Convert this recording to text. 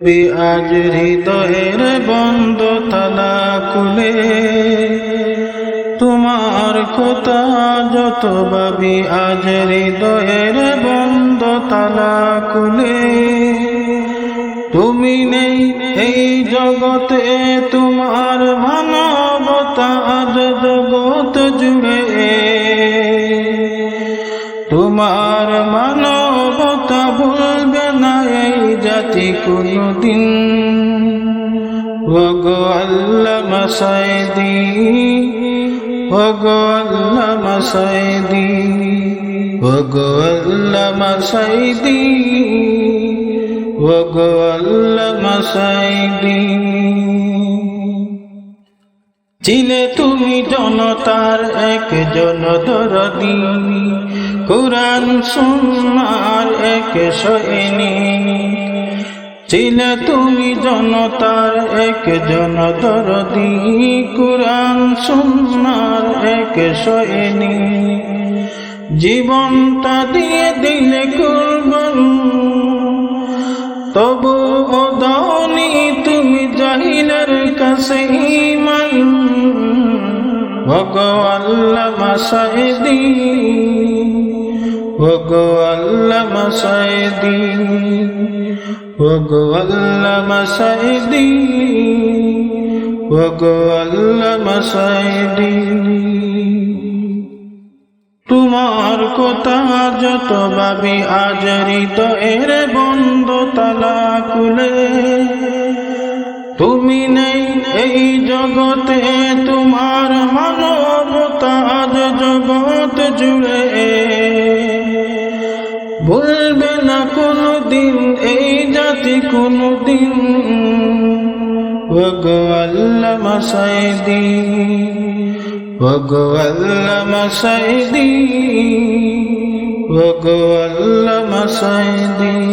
আজ হৃদয়ের বন্ধ তালা খুলে। তোমার কথা যত ভাবি আজ হৃদয়ের বন্ধ তালা খুলে। তুমি নেই এই জগতে, তোমার মানবতা আজ জগৎ জুড়ে। তোমার মানবতা বলবে জাতি কোনদিন ওগো আল্লাহ মাসাইদি ওগো আল্লাহ মাসাইদি ওগো আল্লাহ মাসাইদি ওগো আল্লাহ মাসাইদি ছিলে তুমি জনতার একজন দরদি, কোরআন, সুন্নার এক সৈনী ছিলে তুমি জনতার একজন দরদি কোরআন, সুন্নার এক সৈনী। জীবনটা দিয়ে দিলে কুরবান, তবু ওদানি তুমি জাহিলের কাছে ইমান। ভগো আল্লাহ মাসাইদি তোমার কথা যত ভাবি আজ হৃদয়ের বন্ধ তালা খুলে। তুমি নেই এই জগতে, তোমার মানবতা আজ জগৎ জুড়ে। বলবে না কোনো দিন এই জাতি কোনো দিন ওগো আল্লাহ মাসাইদি, ওগো আল্লাহ মাসাইদি, ওগো আল্লাহ মাসাইদি।